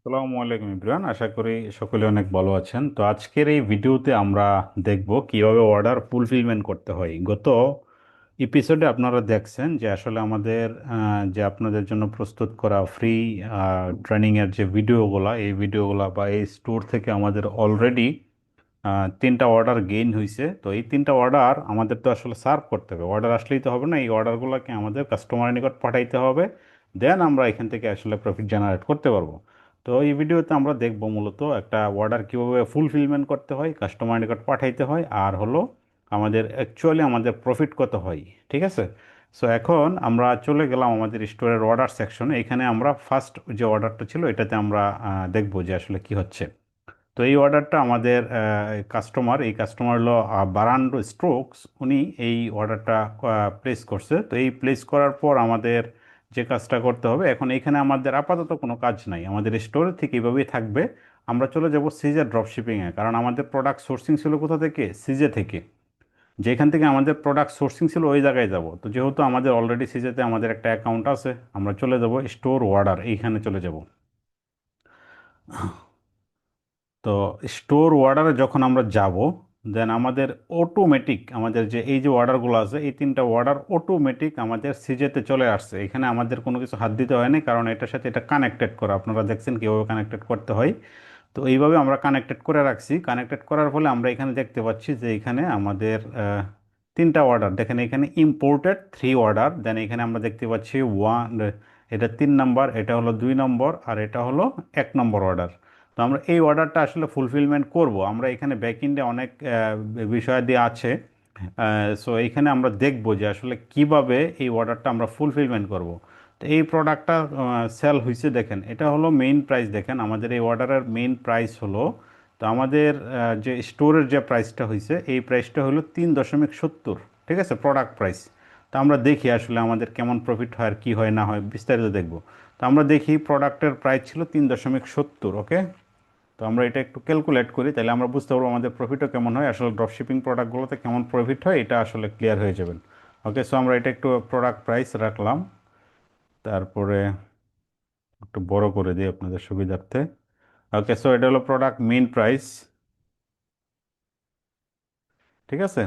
আসসালামু আলাইকুম ইব্রান। আশা করি সকলে অনেক ভালো আছেন। তো আজকের এই ভিডিওতে আমরা দেখব কীভাবে অর্ডার ফুলফিলমেন্ট করতে হয়। গত এপিসোডে আপনারা দেখছেন যে আসলে আমাদের যে আপনাদের জন্য প্রস্তুত করা ফ্রি ট্রেনিংয়ের যে ভিডিওগুলো, এই ভিডিওগুলা বা এই স্টোর থেকে আমাদের অলরেডি তিনটা অর্ডার গেইন হয়েছে তো এই তিনটা অর্ডার আমাদের তো আসলে সার্ভ করতে হবে। অর্ডার আসলেই তো হবে না, এই অর্ডারগুলোকে আমাদের কাস্টমারের নিকট পাঠাইতে হবে। দেন আমরা এখান থেকে আসলে প্রফিট জেনারেট করতে পারব। তো এই ভিডিওতে আমরা দেখব মূলত একটা অর্ডার কীভাবে ফুলফিলমেন্ট করতে হয় কাস্টমার নিকট পাঠাইতে হয়, আর হলো আমাদের অ্যাকচুয়ালি আমাদের প্রফিট কত হয়, ঠিক আছে? সো এখন আমরা চলে গেলাম আমাদের স্টোরের অর্ডার সেকশনে এখানে আমরা ফার্স্ট যে অর্ডারটা ছিল, এটাতে আমরা দেখব যে আসলে কি হচ্ছে। তো এই অর্ডারটা আমাদের কাস্টমার এই কাস্টমার হলো বারান্ডো স্ট্রোকস উনি এই অর্ডারটা প্লেস করছে। তো এই প্লেস করার পর আমাদের যে কাজটা করতে হবে। এখন এখানে আমাদের আপাতত কোনো কাজ নাই। আমাদের স্টোরে ঠিক এইভাবেই থাকবে। আমরা চলে যাব সিজে ড্রপশিপিংয়ে কারণ আমাদের প্রোডাক্ট সোর্সিং ছিল কোথা থেকে? সিজে থেকে। যেখান থেকে আমাদের প্রোডাক্ট সোর্সিং ছিল ওই জায়গায় যাব। তো যেহেতু আমাদের অলরেডি সিজেতে আমাদের একটা অ্যাকাউন্ট আছে, আমরা চলে যাব স্টোর অর্ডার এইখানে চলে যাব। তো স্টোর অর্ডারে যখন আমরা যাব দেন আমাদের অটোমেটিক আমাদের যে এই যে অর্ডারগুলো আছে, এই তিনটা অর্ডার অটোমেটিক আমাদের সিজেতে চলে আসছে। এখানে আমাদের কোনো কিছু হাত দিতে হয়নি, কারণ এটার সাথে এটা কানেক্টেড করা। আপনারা দেখছেন কীভাবে কানেক্টেড করতে হয়। তো এইভাবে আমরা কানেক্টেড করে রাখছি। কানেক্টেড করার ফলে আমরা এখানে দেখতে পাচ্ছি যে এখানে আমাদের তিনটা অর্ডার দেখেন এখানে ইম্পোর্টেড থ্রি অর্ডার দেন এখানে আমরা দেখতে পাচ্ছি ওয়ান এটা তিন নম্বর এটা হলো দুই নম্বর আর এটা হলো এক নম্বর অর্ডার তো আমরা এই অর্ডারটা আসলে ফুলফিলমেন্ট করব। আমরা এখানে ব্যাকইন্ডে অনেক বিষয়াদি আছে। সো এইখানে আমরা দেখব যে আসলে কীভাবে এই অর্ডারটা আমরা ফুলফিলমেন্ট করব। তো এই প্রোডাক্টটা সেল হয়েছে দেখেন, এটা হলো মেইন প্রাইস দেখেন। আমাদের এই অর্ডারের মেইন প্রাইস হলো, তো আমাদের যে স্টোরের যে প্রাইসটা হয়েছে এই প্রাইসটা হলো তিন দশমিক সত্তর, ঠিক আছে? প্রোডাক্ট প্রাইস তো আমরা দেখি আসলে আমাদের কেমন প্রফিট হয় আর কী হয়, না হয়, বিস্তারিত দেখব। তো আমরা দেখি প্রোডাক্টের প্রাইস ছিল তিন দশমিক সত্তর ওকে তো আমরা এটা একটু ক্যালকুলেট করি, তাহলে আমরা বুঝতে পারব আমাদের প্রফিটও কেমন হয়, আসলে ড্রপশিপিং প্রোডাক্টগুলোতে কেমন প্রফিট হয়, এটা আসলে ক্লিয়ার হয়ে যাবেন ওকে সো আমরা এটা একটু প্রোডাক্ট প্রাইস রাখলাম, তারপরে একটু বড় করে দিই আপনাদের সুবিধার্থে। ওকে সো এটা হলো প্রোডাক্ট মেন প্রাইস ঠিক আছে?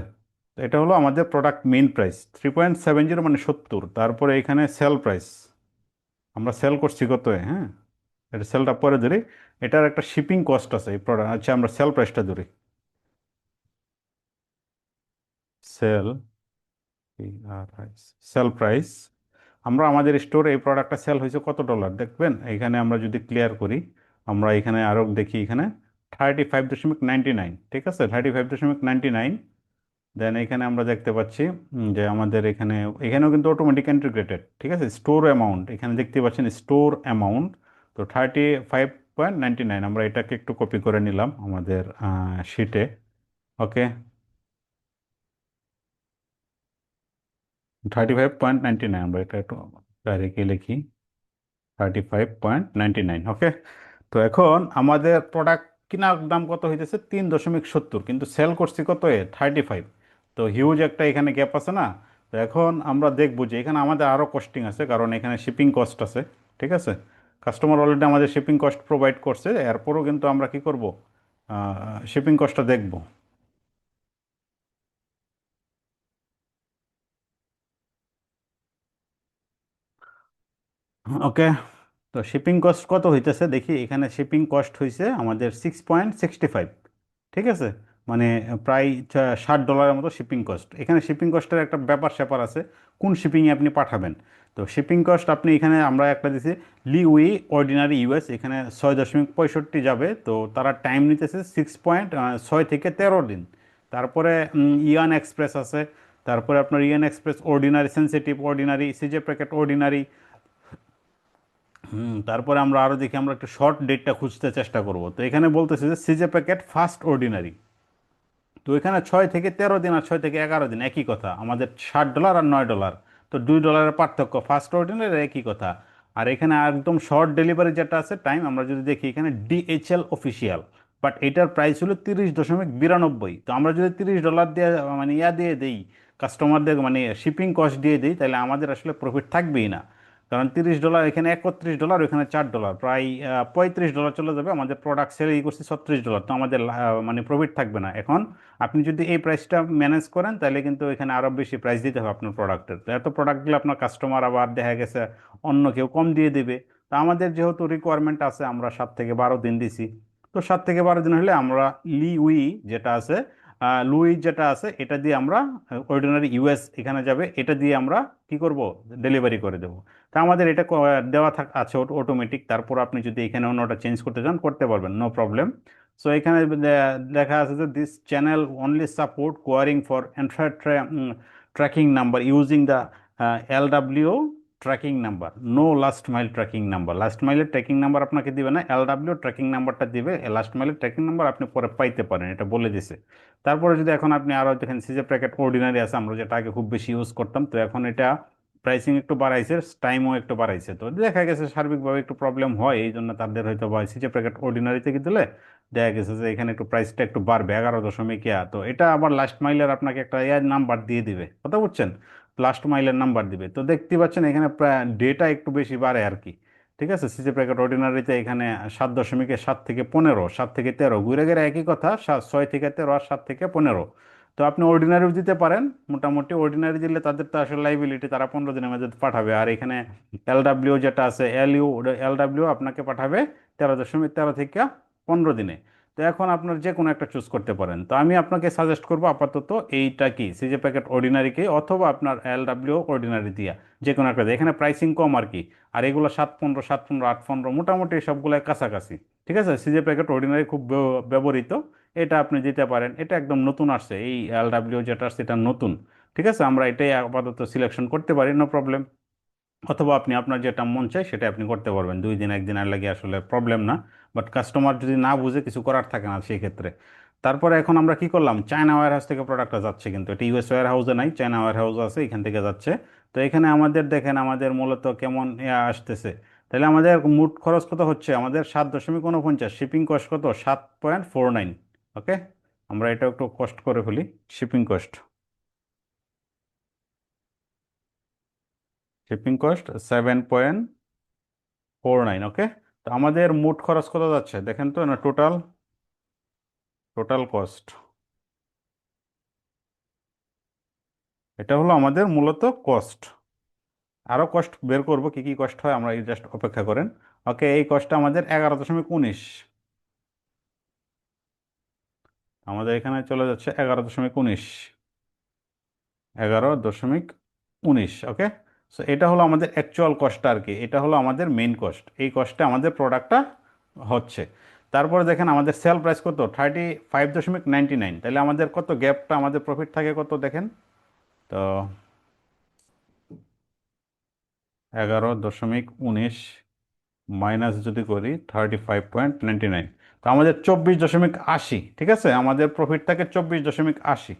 এটা হলো আমাদের product main price three point seven zero মানে সত্তর। তারপরে এখানে সেল প্রাইস আমরা সেল করছি কত হ্যাঁ? এটা সেলটা পরে ধরি। এটার একটা শিপিং কস্ট আছে, এই প্রোডাক্ট আচ্ছা আমরা সেল প্রাইসটা ধরি। সেল সেল প্রাইস আমরা আমাদের স্টোরে এই প্রোডাক্টটা সেল হয়েছে কত ডলার দেখবেন? এখানে আমরা যদি ক্লিয়ার করি, আমরা এখানে আরও দেখি এখানে থার্টি ফাইভ দশমিক নাইনটি নাইন ঠিক আছে? থার্টি ফাইভ দশমিক নাইনটি নাইন দেন এখানে আমরা দেখতে পাচ্ছি যে আমাদের এখানে, এখানেও কিন্তু অটোমেটিক ইন্টিগ্রেটেড ঠিক আছে? স্টোর অ্যামাউন্ট এখানে দেখতে পাচ্ছেন স্টোর অ্যামাউন্ট তো thirty five point ninety nine আমরা এটাকে একটু কপি করে নিলাম আমাদের শিটে okay thirty five point ninety nine আমরা এটা একটু ডাইরেক্টলি লিখি thirty five point ninety nine okay তো এখন আমাদের প্রোডাক্ট কেনার দাম কত হইতেছে? তিন দশমিক সত্তর, কিন্তু সেল করছি কত এ? থার্টি ফাইভ তো হিউজ একটা এখানে গ্যাপ আছে না? তো এখন আমরা দেখব যে এখানে আমাদের আরও কস্টিং আছে, কারণ এখানে শিপিং কস্ট আছে, ঠিক আছে? কাস্টমার অলরেডি আমাদের শিপিং কস্ট প্রোভাইড করছে, এরপরও কিন্তু আমরা কি করব? শিপিং কস্টটা দেখব। ওকে তো শিপিং কস্ট কত হইতেছে? দেখি, এখানে শিপিং কস্ট হয়েছে আমাদের সিক্স পয়েন্ট সিক্সটি ফাইভ ঠিক আছে? মানে প্রায় ষাট ডলারের মতো শিপিং কস্ট এখানে শিপিং কস্টের একটা ব্যাপার স্যাপার আছে, কোন শিপিংয়ে আপনি পাঠাবেন। তো শিপিং কস্ট আপনি এখানে আমরা একটা দিছি লিউই অর্ডিনারি ইউএস এখানে ছয় দশমিক পঁয়ষট্টি যাবে। তো তারা টাইম নিতেছে সিক্স পয়েন্ট ছয় থেকে তেরো দিন। তারপরে ইয়ান এক্সপ্রেস আছে। তারপরে আপনার Yun express ordinary sensitive ordinary CJ packet ordinary তারপরে আমরা আরও দেখি, আমরা একটু শর্ট ডেটটা খুঁজতে চেষ্টা করব। তো এখানে বলতেছে যে সিজে প্যাকেট ফার্স্ট অর্ডিনারি তো এখানে ছয় থেকে তেরো দিন আর ছয় থেকে এগারো দিন একই কথা। আমাদের ষাট ডলার আর নয় ডলার তো দুই ডলারের পার্থক্য। ফার্স্ট অর্ডিনারি একই কথা। আর এখানে একদম শর্ট ডেলিভারি যেটা আছে টাইম আমরা যদি দেখি এখানে ডিএইচএল অফিসিয়াল বাট এটার প্রাইস হলো তিরিশ দশমিক বিরানব্বই। তো আমরা যদি তিরিশ ডলার দিয়ে মানে ইয়া দিয়ে দিই কাস্টমারদের মানে শিপিং কস্ট দিয়ে দিই, তাহলে আমাদের আসলে প্রফিট থাকবেই না। কারণ তিরিশ ডলার, এখানে একত্রিশ ডলার ওখানে চার ডলার। প্রায় পঁয়ত্রিশ ডলার চলে যাবে, আমাদের প্রোডাক্ট সেল ই করছি ছত্রিশ ডলার। তো আমাদের মানে প্রফিট থাকবে না। এখন আপনি যদি এই প্রাইসটা ম্যানেজ করেন, তাহলে কিন্তু এখানে আরও বেশি প্রাইস দিতে হবে আপনার প্রোডাক্টের তো এত প্রোডাক্ট দিলে আপনার কাস্টমার আবার দেখা গেছে অন্য কেউ কম দিয়ে দেবে। তো আমাদের যেহেতু রিকোয়ারমেন্ট আছে, আমরা সাত থেকে বারো দিন দিছি। তো সাত থেকে বারো দিন হলে আমরা লি উই যেটা আছে লুই যেটা আছে, এটা দিয়ে আমরা অর্ডিনারি ইউএস এখানে যাবে, এটা দিয়ে আমরা কি করব? ডেলিভারি করে দেবো। তা আমাদের এটা দেওয়া থাক, আছে অটোমেটিক তারপর আপনি যদি এখানে অন্যটা চেঞ্জ করতে চান, করতে পারবেন নো প্রবলেম সো এখানে দেখা আছে যে this channel only support querying for entire tracking number using the L W tracking number no last mile tracking number last মাইলের ট্র্যাকিং নাম্বার আপনাকে দিবে না এল ডাব্লিউ ট্র্যাকিং নাম্বারটা দিবে। লাস্ট মাইলের ট্র্যাকিং নাম্বার আপনি পরে পাইতে পারেন, এটা বলে দিছে। তারপরে যদি এখন আপনি আরও দেখেন সিজে প্যাকেট অর্ডিনারি আছে, আমরা যেটা আগে খুব বেশি ইউজ করতাম, তো এখন এটা প্রাইসিং একটু বাড়াইছে টাইমও একটু বাড়াইছে। তো দেখা গেছে সার্বিকভাবে একটু প্রবলেম হয় এই জন্য তাদের হয়তো বা সিজে প্যাকেট অর্ডিনারি থেকে দিলে দেখা গেছে যে এখানে একটু প্রাইসটা একটু বাড়বে, এগারো দশমিক ইয়া। তো এটা আবার লাস্ট মাইলের আপনাকে একটা ইয়ার নাম্বার দিয়ে দিবে। কথা বুঝছেন? লাস্ট মাইলের নাম্বার দিবে। তো দেখতে পাচ্ছেন এখানে প্রায় ডেটা একটু বেশি বাড়ে আর কি। ঠিক আছে? সিসি প্যাকেট অর্ডিনারিতে এখানে সাত দশমিকে সাত থেকে পনেরো, সাত থেকে তেরো। ঘুরে ঘুরে একই কথা সাত- ছয় থেকে তেরো আর সাত থেকে পনেরো। তো আপনি অর্ডিনারিও দিতে পারেন। মোটামুটি অর্ডিনারি দিলে তাদের তো আসলে লাইবিলিটি তারা পনেরো দিনের মধ্যে পাঠাবে। আর এখানে এল ডাব্লিউ যেটা আছে এল ইউ এল ডাব্লিউ আপনাকে পাঠাবে তেরো দশমিক তেরো থেকে পনেরো দিনে। তো এখন আপনার যে কোনো একটা চুজ করতে পারেন। তো আমি আপনাকে সাজেস্ট করব আপাতত এইটা কি? সিজে প্যাকেট অর্ডিনারিকে অথবা আপনার এল ডাব্লিউ অর্ডিনারি দিয়া যে কোনো একটা। এখানে প্রাইসিং কম আর কি। আর এগুলো সাত পনেরো সাত পনেরো, আট পনেরো, মোটামুটি সবগুলো কাছাকাছি। ঠিক আছে? সিজে প্যাকেট অর্ডিনারি খুব ব্যব- ব্যবহৃত। এটা আপনি দিতে পারেন। এটা একদম নতুন আসছে। এই এল ডাব্লিউ যেটা আসছে এটা নতুন। ঠিক আছে? আমরা এটাই আপাতত সিলেকশন করতে পারি নো প্রবলেম অথবা আপনি আপনার যেটা মন চাই সেটা আপনি করতে পারবেন। দুই দিন, একদিন আর লাগে আসলে প্রবলেম না। বাট কাস্টমার যদি না বুঝে কিছু করার থাকে না সেই ক্ষেত্রে। তারপরে এখন আমরা কি করলাম? চায়না ওয়ার হাউস থেকে প্রোডাক্টটা যাচ্ছে কিন্তু। এটা ইউএস ওয়ার হাউসে নাই চায়না ওয়ার হাউস আছে, এখান থেকে যাচ্ছে। তো এখানে আমাদের দেখেন, আমাদের মূলত কেমন আসতেছে? তাহলে আমাদের মোট খরচ কত হচ্ছে? আমাদের সাত দশমিক উনপঞ্চাশ শিপিং কস্ট কত? সাত পয়েন্ট ফোর নাইন ওকে আমরা এটা একটু কষ্ট করে ফেলি shipping cost shipping cost seven point four nine okay তো আমাদের মোট খরচ কত যাচ্ছে? দেখেন তো না টোটাল টোটাল কস্ট এটা হলো আমাদের মূলত কস্ট আরও কস্ট বের করব, কি কি কস্ট হয় আমরা জাস্ট অপেক্ষা করেন। ওকে এই কস্টটা আমাদের এগারো দশমিক উনিশ। আমাদের এখানে চলে যাচ্ছে এগারো দশমিক উনিশ। এগারো দশমিক উনিশ ওকে সো এটা হলো আমাদের অ্যাকচুয়াল কস্ট আর কি এটা হলো আমাদের মেন কস্ট এই কস্টে আমাদের প্রোডাক্টটা হচ্ছে। তারপরে দেখেন আমাদের সেল প্রাইস কত? থার্টি ফাইভ দশমিক নাইনটি নাইন তাহলে আমাদের কত গ্যাপটা আমাদের প্রফিট থাকে কত দেখেন? তো এগারো দশমিক উনিশ মাইনাস যদি করি thirty five point ninety nine তো আমাদের চব্বিশ দশমিক আশি, ঠিক আছে? আমাদের প্রফিট থাকে চব্বিশ দশমিক আশি।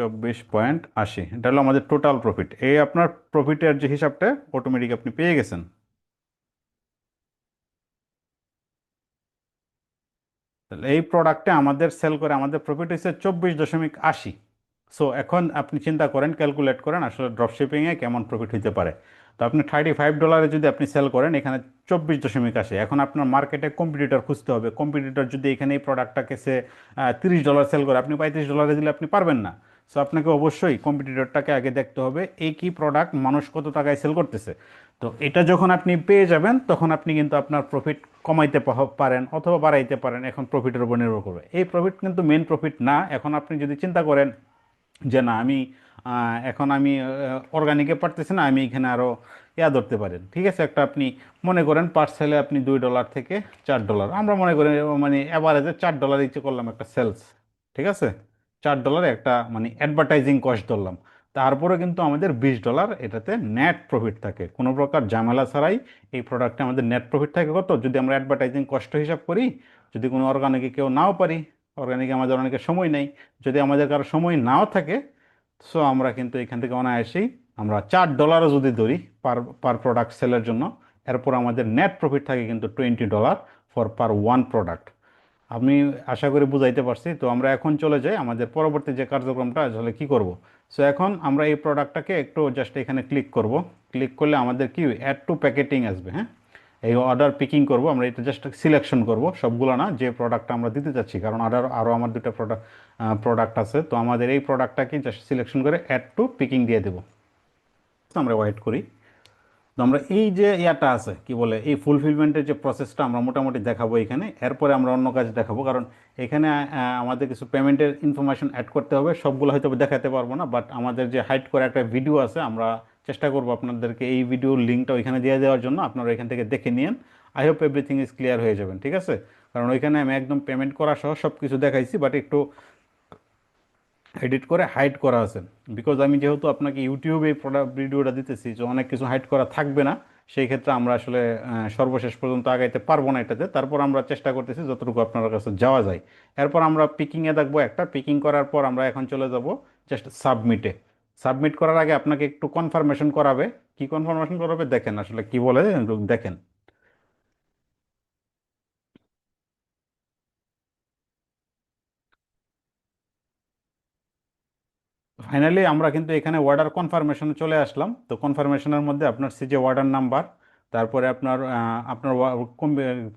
চব্বিশ পয়েন্ট আশি এটা হলো আমাদের টোটাল প্রফিট এই আপনার প্রফিটের যে হিসাবটা অটোমেটিক আপনি পেয়ে গেছেন। তাহলে এই প্রোডাক্টে আমাদের সেল করে, আমাদের প্রফিট হচ্ছে চব্বিশ দশমিক আশি। সো এখন আপনি চিন্তা করেন ক্যালকুলেট করেন, আসলে ড্রপশিপিংয়ে কেমন প্রফিট হতে পারে। তো আপনি থার্টি ফাইভ ডলারে যদি আপনি সেল করেন, এখানে চব্বিশ দশমিক আসে এখন আপনার মার্কেটে কম্পিটিটর খুঁজতে হবে। কম্পিটিটর যদি এখানে এই প্রোডাক্টটাকে সে তিরিশ ডলার সেল করে, আপনি পঁয়ত্রিশ ডলারে দিলে আপনি পারবেন না। সো আপনাকে অবশ্যই কম্পিটিটরটাকে আগে দেখতে হবে এই কি প্রোডাক্ট মানুষ কত টাকায় সেল করতেছে। তো এটা যখন আপনি পেয়ে যাবেন, তখন আপনি কিন্তু আপনার প্রফিট কমাইতে পারেন অথবা বাড়াইতে পারেন, এখন প্রফিটের উপর নির্ভর করবে। এই প্রফিট কিন্তু মেন প্রফিট না, এখন আপনি যদি চিন্তা করেন যে না, আমি এখন আমি অর্গানিকে পারতেছি না, আমি এখানে আরও ইয়া ধরতে পারেন ঠিক আছে, একটা আপনি মনে করেন পার্সেলে আপনি দুই ডলার থেকে চার ডলার আমরা মনে করি মানে অ্যাভারেজে চার ডলার ইচ্ছে করলাম একটা সেলস ঠিক আছে? চার ডলারে একটা মানে অ্যাডভার্টাইজিং কস্ট ধরলাম। তারপরে কিন্তু আমাদের বিশ ডলার এটাতে নেট প্রফিট থাকে। কোনো প্রকার ঝামেলা ছাড়াই এই প্রোডাক্টে আমাদের নেট প্রফিট থাকে কত? যদি আমরা অ্যাডভার্টাইজিং কষ্ট হিসাব করি, যদি কোনো অর্গানিকে কেউ নাও পারি অর্গানিকে আমাদের অনেকে সময় নেই। যদি আমাদের কারও সময় নাও থাকে সো আমরা কিন্তু এখান থেকে অনায়াসেই আমরা চার ডলারও যদি ধরি পার পার প্রোডাক্ট সেলের জন্য, এরপর আমাদের নেট প্রফিট থাকে কিন্তু twenty dollar for per one product আমি আশা করি বুঝাইতে পারছি। তো আমরা এখন চলে যাই আমাদের পরবর্তী যে কার্যক্রমটা, আসলে কি করব? সো এখন আমরা এই প্রোডাক্টটাকে একটু জাস্ট এখানে ক্লিক করব। ক্লিক করলে আমাদের কি অ্যাড টু প্যাকেটিং আসবে হ্যাঁ? এই অর্ডার পিকিং করব, আমরা এটা জাস্ট সিলেকশন করব। সবগুলো না, যে প্রোডাক্টটা আমরা দিতে চাচ্ছি, কারণ আরও আরও আমার দুটো প্রোডাক্ট প্রোডাক্ট আছে। তো আমাদের এই প্রোডাক্টটাকে জাস্ট সিলেকশন করে অ্যাড টু পিকিং দিয়ে দেবো। আমরা ওয়েট করি। তো আমরা এই যে ইয়াটা আছে, কি বলে, এই ফুলফিলমেন্টের যে প্রসেসটা আমরা মোটামুটি দেখাবো এখানে। এরপরে আমরা অন্য কাজ দেখাবো, কারণ এখানে আমাদের কিছু পেমেন্টের ইনফরমেশন অ্যাড করতে হবে। সবগুলো হয়তো দেখাতে পারব না বাট আমাদের যে হাইড করে একটা ভিডিও আছে, আমরা চেষ্টা করব আপনাদেরকে এই ভিডিওর লিঙ্কটা ওইখানে দিয়ে দেওয়ার জন্য। আপনারা এখান থেকে দেখে নিন I hope everything is clear হয়ে যাবেন, ঠিক আছে? কারণ ওইখানে আমি একদম পেমেন্ট করা সহ সব কিছু দেখাইছি বাট একটু এডিট করে হাইড করা আছে। বিকজ আমি যেহেতু আপনাকে ইউটিউবে প্রোডাক্ট ভিডিওটা দিতেছি যে অনেক কিছু হাইড করা থাকবে না। সেই ক্ষেত্রে আমরা আসলে সর্বশেষ পর্যন্ত আগাইতে পারব না এটাতে। তারপর আমরা চেষ্টা করতেছি যতটুকু আপনার কাছে যাওয়া যায়। এরপর আমরা পিকিংয়ে দেখব একটা। পিকিং করার পর আমরা এখন চলে যাব জাস্ট সাবমিটে সাবমিট করার আগে আপনাকে একটু কনফার্মেশন করাবে। কি কনফার্মেশন করাবে? দেখেন আসলে কি বলে, দেখেন। ফাইনালি আমরা কিন্তু এখানে অর্ডার কনফার্মেশনে চলে আসলাম। তো কনফার্মেশনের মধ্যে আপনার সিজে অর্ডার নাম্বার তারপরে আপনার আপনার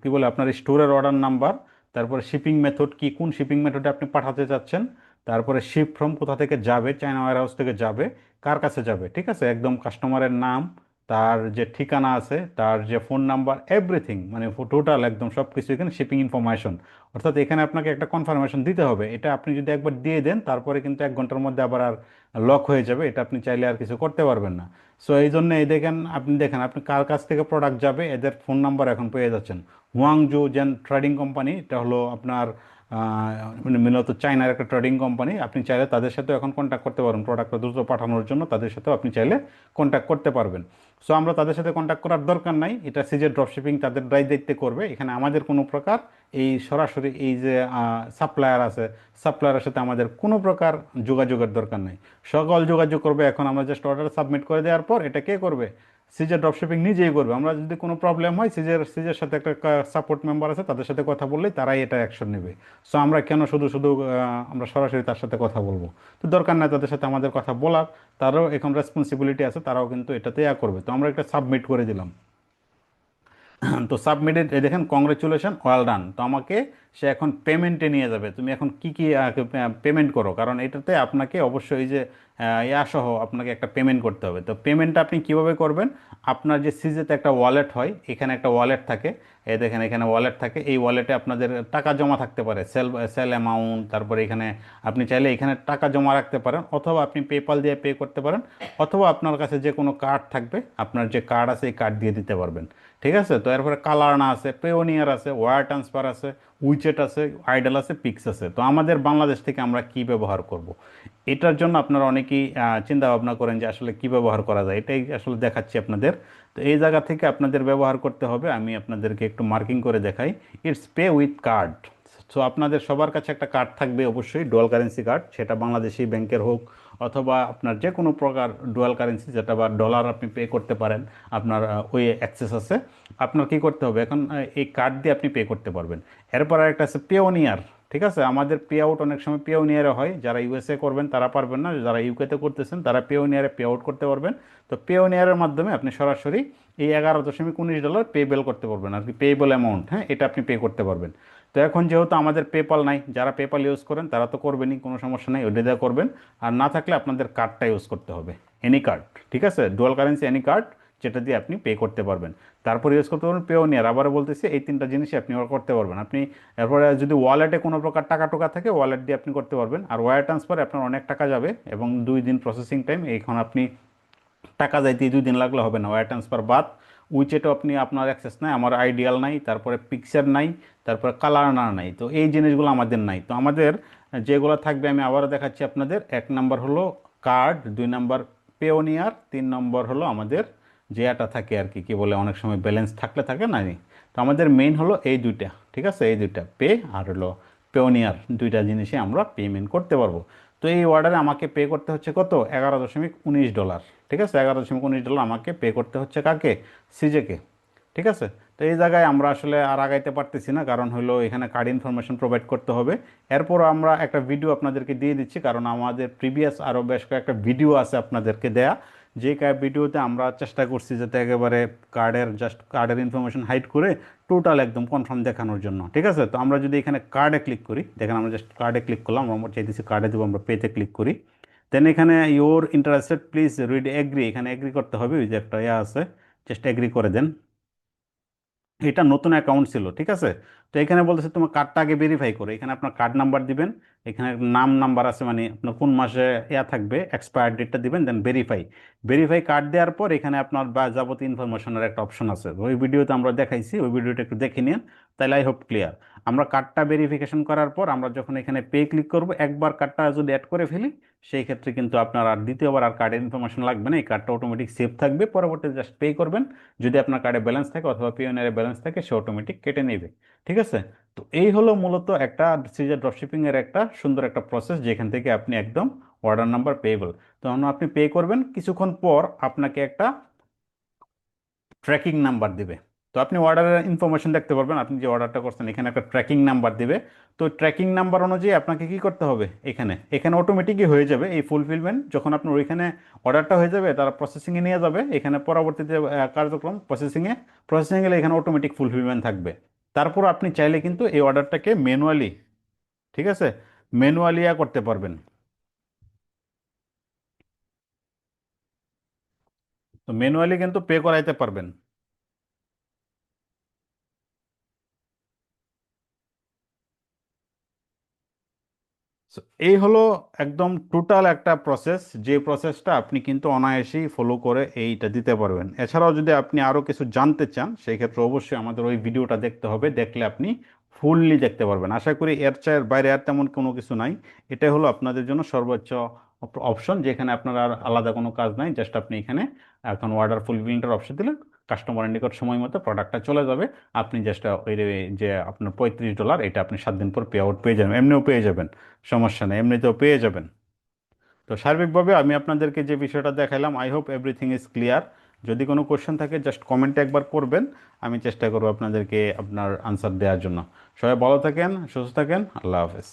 কি বলে, আপনার স্টোরের অর্ডার নাম্বার তারপরে শিপিং মেথড কি, কোন শিপিং মেথডে আপনি পাঠাতে চাচ্ছেন, তারপরে শিপ ফ্রম কোথা থেকে যাবে চায়না ওয়ার হাউস থেকে যাবে, কার কাছে যাবে, ঠিক আছে? একদম কাস্টমারের নাম তার যে ঠিকানা আছে, তার যে ফোন নাম্বার এভরিথিং মানে টোটাল একদম সব কিছু এখানে শিপিং ইনফরমেশন অর্থাৎ এখানে আপনাকে একটা কনফার্মেশন দিতে হবে। এটা আপনি যদি একবার দিয়ে দেন, তারপরে কিন্তু এক ঘণ্টার মধ্যে আবার আর লক হয়ে যাবে। এটা আপনি চাইলে আর কিছু করতে পারবেন না। সো এই জন্য এই দেখেন, আপনি দেখেন, আপনি কার কাছ থেকে প্রোডাক্ট যাবে, এদের ফোন নাম্বার এখন পেয়ে যাচ্ছেন। হুয়াংজু জেন ট্রেডিং কোম্পানি এটা হলো আপনার মূলত চায়নার একটা ট্রেডিং কোম্পানি আপনি চাইলে তাদের সাথে এখন কন্ট্যাক্ট করতে পারেন প্রোডাক্টটা দ্রুত পাঠানোর জন্য তাদের সাথেও আপনি চাইলে কন্ট্যাক্ট করতে পারবেন। সো আমরা তাদের সাথে কন্ট্যাক্ট করার দরকার নাই। এটা সিজে ড্রপশিপিং তাদের দায় দায়িত্বে করবে। এখানে আমাদের কোনো প্রকার এই সরাসরি এই যে সাপ্লায়ার আছে সাপ্লায়ারের সাথে আমাদের কোনো প্রকার যোগাযোগের দরকার নেই। সকল যোগাযোগ করবে। এখন আমরা জাস্ট অর্ডার সাবমিট করে দেওয়ার পর এটা কে করবে? সিজের ড্রপশিপিং নিজেই করবে। আমরা যদি কোনো প্রবলেম হয়, সিজের সিজের সাথে একটা সাপোর্ট মেম্বার আছে, তাদের সাথে কথা বললেই তারাই এটা অ্যাকশন নেবে। সো আমরা কেন শুধু শুধু আমরা সরাসরি তার সাথে কথা বলব? তো দরকার নাই তাদের সাথে আমাদের কথা বলার। তারও এখন রেসপন্সিবিলিটি আছে, তারাও কিন্তু এটাতে ইয়া করবে। তো আমরা একটা সাবমিট করে দিলাম। তো সাবমিটেড দেখেন কংগ্রেচুলেশন ওয়েল ডান তো আমাকে সে এখন পেমেন্টে নিয়ে যাবে। তুমি এখন কি কি পেমেন্ট করো? কারণ এটাতে আপনাকে অবশ্যই এই যে আহ, ইয়া সহ আপনাকে একটা পেমেন্ট করতে হবে। তো পেমেন্টটা আপনি কীভাবে করবেন? আপনার যে সিজেতে একটা ওয়ালেট হয় এখানে একটা ওয়ালেট থাকে। এই দেখেন এখানে ওয়ালেট থাকে। এই ওয়ালেটে আপনাদের টাকা জমা থাকতে পারে। সেল সেল অ্যামাউন্ট তারপরে এখানে আপনি চাইলে এখানে টাকা জমা রাখতে পারেন অথবা আপনি পেপাল দিয়ে পে করতে পারেন অথবা আপনার কাছে যে কোনো কার্ড থাকবে আপনার যে কার্ড আছে এই কার্ড দিয়ে দিতে পারবেন। ঠিক আছে? তো এরপরে কালারনা আছে পেওনিয়ার আছে ওয়ার ট্রান্সফার আছে উইচেট আছে আইডল আছে পিক্স আছে। তো আমাদের বাংলাদেশ থেকে আমরা কি ব্যবহার করব। এটার জন্য আপনারা অনেকেই চিন্তা ভাবনা করেন যে আসলে কি ব্যবহার করা যায়। এটাই আসলে দেখাচ্ছি আপনাদের। তো এই জায়গা থেকে আপনাদের ব্যবহার করতে হবে। আমি আপনাদেরকে একটু মার্কিং করে দেখাই। It's pay with card so আপনাদের সবার কাছে একটা কার্ড থাকবে অবশ্যই ডুয়াল কারেন্সি কার্ড সেটা বাংলাদেশি ব্যাংকের হোক অথবা আপনার যে কোনো প্রকার ডুয়াল কারেন্সি যেটা বা ডলার আপনি পে করতে পারেন, আপনার ওই অ্যাক্সেস আছে। আপনার কি করতে হবে? এখন এই কার্ড দিয়ে আপনি পে করতে পারবেন। এরপর আরেকটা আছে পেওনিয়ার ঠিক আছে? আমাদের পে আউট অনেক সময় পেওনিয়ারে হয়। যারা ইউএসএ করবেন, তারা পারবেন না। যারা ইউকেতে করতেছেন, তারা পেওনিয়ারে পে আউট করতে পারবেন। তো পেওনিয়ারের মাধ্যমে আপনি সরাসরি এই এগারো দশমিক উনিশ ডলার পে বেল করতে পারবেন। আর কি পেয়েবল অ্যামাউন্ট হ্যাঁ? এটা আপনি পে করতে পারবেন। তো এখন যেহেতু আমাদের পেপাল নাই, যারা পেপাল ইউজ করেন তারা তো করবেনই, কোনো সমস্যা নেই, ওটা করবেন। আর না থাকলে আপনাদের কার্ডটা ইউজ করতে হবে এনি কার্ড ঠিক আছে? ডুয়াল কারেন্সি এনি কার্ড যেটা দিয়ে আপনি পে করতে পারবেন। তারপর ইউজ করতে পারবেন পেও পেওনিয়ার আবারও বলতেছি, এই তিনটা জিনিসই আপনি করতে পারবেন। আপনি এরপরে যদি ওয়ালেটে কোনো প্রকার টাকা টোকা থাকে ওয়ালেট দিয়ে আপনি করতে পারবেন। আর ওয়ার ট্রান্সফারে আপনার অনেক টাকা যাবে এবং দুই দিন প্রসেসিং টাইম এখন আপনি টাকা যাইতে দুই দিন লাগলে হবে না। ওয়ার ট্রান্সফার বাদ উইচেটও আপনি আপনার অ্যাক্সেস নাই, আমার আইডিয়াল নাই, তারপরে পিকচার নাই তারপরে কালার না নাই। তো এই জিনিসগুলো আমাদের নাই। তো আমাদের যেগুলো থাকবে আমি আবারও দেখাচ্ছি আপনাদের। এক নম্বর হলো কার্ড দুই নম্বর পেওনিয়ার তিন নম্বর হলো আমাদের যে থাকে আর কি কি বলে, অনেক সময় ব্যালেন্স থাকলে থাকে না? তো আমাদের মেইন হলো এই দুইটা, ঠিক আছে? এই দুইটা পে আর হলো পেওনিয়ার দুইটা জিনিসে আমরা পেমেন্ট করতে পারব। তো এই অর্ডারে আমাকে পে করতে হচ্ছে কত? এগারো দশমিক উনিশ ডলার ঠিক আছে? এগারো দশমিক উনিশ ডলার আমাকে পে করতে হচ্ছে কাকে? সিজেকে ঠিক আছে? তো এই জায়গায় আমরা আসলে আর আগাইতে পারতেছি না, কারণ হলো এখানে কার্ড ইনফরমেশন প্রোভাইড করতে হবে। এরপর আমরা একটা ভিডিও আপনাদেরকে দিয়ে দিচ্ছি, কারণ আমাদের প্রিভিয়াস আরও বেশ কয়েকটা ভিডিও আছে আপনাদেরকে দেয়া। যে ভিডিওতে আমরা চেষ্টা করছি যাতে একেবারে কার্ডের জাস্ট কার্ডের ইনফরমেশন হাইড করে টোটাল একদম কনফার্ম দেখানোর জন্য, ঠিক আছে? তো আমরা যদি এখানে কার্ডে ক্লিক করি, দেখেন আমরা জাস্ট কার্ডে ক্লিক করলাম, আমরা চাইতেছি কার্ডে দেবো, আমরা পেতে ক্লিক করি। দেন এখানে you're interested please read agree এখানে এগ্রি করতে হবে, ওই যে একটা ইয়ে আছে জাস্ট এগ্রি করে দেন। এটা নতুন অ্যাকাউন্ট ছিল, ঠিক আছে? তো এখানে বলতেছে তোমার কার্ডটা আগে ভেরিফাই করে। এখানে আপনার কার্ড নাম্বার দিবেন, এখানে নাম নাম্বার আছে মানে আপনার কোন মাসে ইয়া থাকবে এক্সপায়ার ডেটটা দিবেন দেন ভেরিফাই ভেরিফাই কার্ড দেওয়ার পর এখানে আপনার বা যাবতীয় ইনফরমেশনের একটা অপশন আছে। ওই ভিডিওতে আমরা দেখাইছি, ওই ভিডিওটা একটু দেখে নিন, তাহলে আই হোপ ক্লিয়ার আমরা কার্ডটা ভেরিফিকেশন করার পর আমরা যখন এখানে পে ক্লিক করব, একবার কার্ডটা যদি অ্যাড করে ফেলি সেই ক্ষেত্রে কিন্তু আপনার আর দ্বিতীয়বার আর কার্ডের ইনফরমেশন লাগবে না। এই কার্ডটা অটোমেটিক সেভ থাকবে পরবর্তীতে জাস্ট পে করবেন। যদি আপনার কার্ডে ব্যালেন্স থাকে অথবা পিওনিয়ারে ব্যালেন্স থাকে, সে অটোমেটিক কেটে নেবে। ঠিক আছে? তো এই হলো মূলত একটা সিজার ড্রপশিপিং এর একটা সুন্দর একটা প্রসেস যেখান থেকে আপনি একদম অর্ডার নাম্বার পেয়েবল তখন আপনি পে করবেন, কিছুক্ষণ পর আপনাকে একটা ট্র্যাকিং নাম্বার দিবে। তো আপনি অর্ডারের ইনফরমেশন দেখতে পারবেন। আপনি যে অর্ডারটা করছেন, এখানে একটা ট্র্যাকিং নাম্বার দেবে। তো ট্র্যাকিং নাম্বার অনুযায়ী আপনাকে কি করতে হবে? এখানে এখানে অটোমেটিকই হয়ে যাবে এই ফুলফিলমেন্ট যখন আপনার ওইখানে অর্ডারটা হয়ে যাবে, তারা প্রসেসিংয়ে নিয়ে যাবে। এখানে পরবর্তীতে কার্যক্রম প্রসেসিংয়ে প্রসেসিং গেলে এখানে অটোমেটিক ফুলফিলমেন্ট থাকবে। তারপর আপনি চাইলে কিন্তু এই অর্ডারটাকে ম্যানুয়ালি ঠিক আছে? ম্যানুয়ালি করতে পারবেন। তো ম্যানুয়ালি কিন্তু পে করাইতে পারবেন। So, এই হলো একদম টোটাল একটা প্রসেস যে প্রসেসটা আপনি কিন্তু অনায়াসেই ফলো করে এইটা দিতে পারবেন। এছাড়াও যদি আপনি আরও কিছু জানতে চান সেই ক্ষেত্রে অবশ্যই আমাদের ওই ভিডিওটা দেখতে হবে দেখলে আপনি ফুললি দেখতে পারবেন। আশা করি এর চায়ের বাইরে আর তেমন কোনো কিছু নাই। এটাই হলো আপনাদের জন্য সর্বোচ্চ অপশন যেখানে আপনার আর আলাদা কোনো কাজ নাই জাস্ট আপনি এখানে এখন অর্ডার ফুলফিলমেন্টের অপশন দিলে কাস্টমারের নিকট সময় মতো প্রোডাক্টটা চলে যাবে। আপনি জাস্ট ওই যে আপনার পঁয়ত্রিশ ডলার এটা আপনি সাত দিন পর পে আউট পেয়ে যাবেন। এমনিও পেয়ে যাবেন, সমস্যা নেই, এমনিতেও পেয়ে যাবেন। তো সার্বিকভাবে আমি আপনাদেরকে যে বিষয়টা দেখাইলাম I hope everything is clear যদি কোনো কোশ্চেন থাকে জাস্ট কমেন্টে একবার করবেন, আমি চেষ্টা করব আপনাদেরকে আপনার আনসার দেওয়ার জন্য। সবাই ভালো থাকেন, সুস্থ থাকেন, আল্লাহ হাফেজ।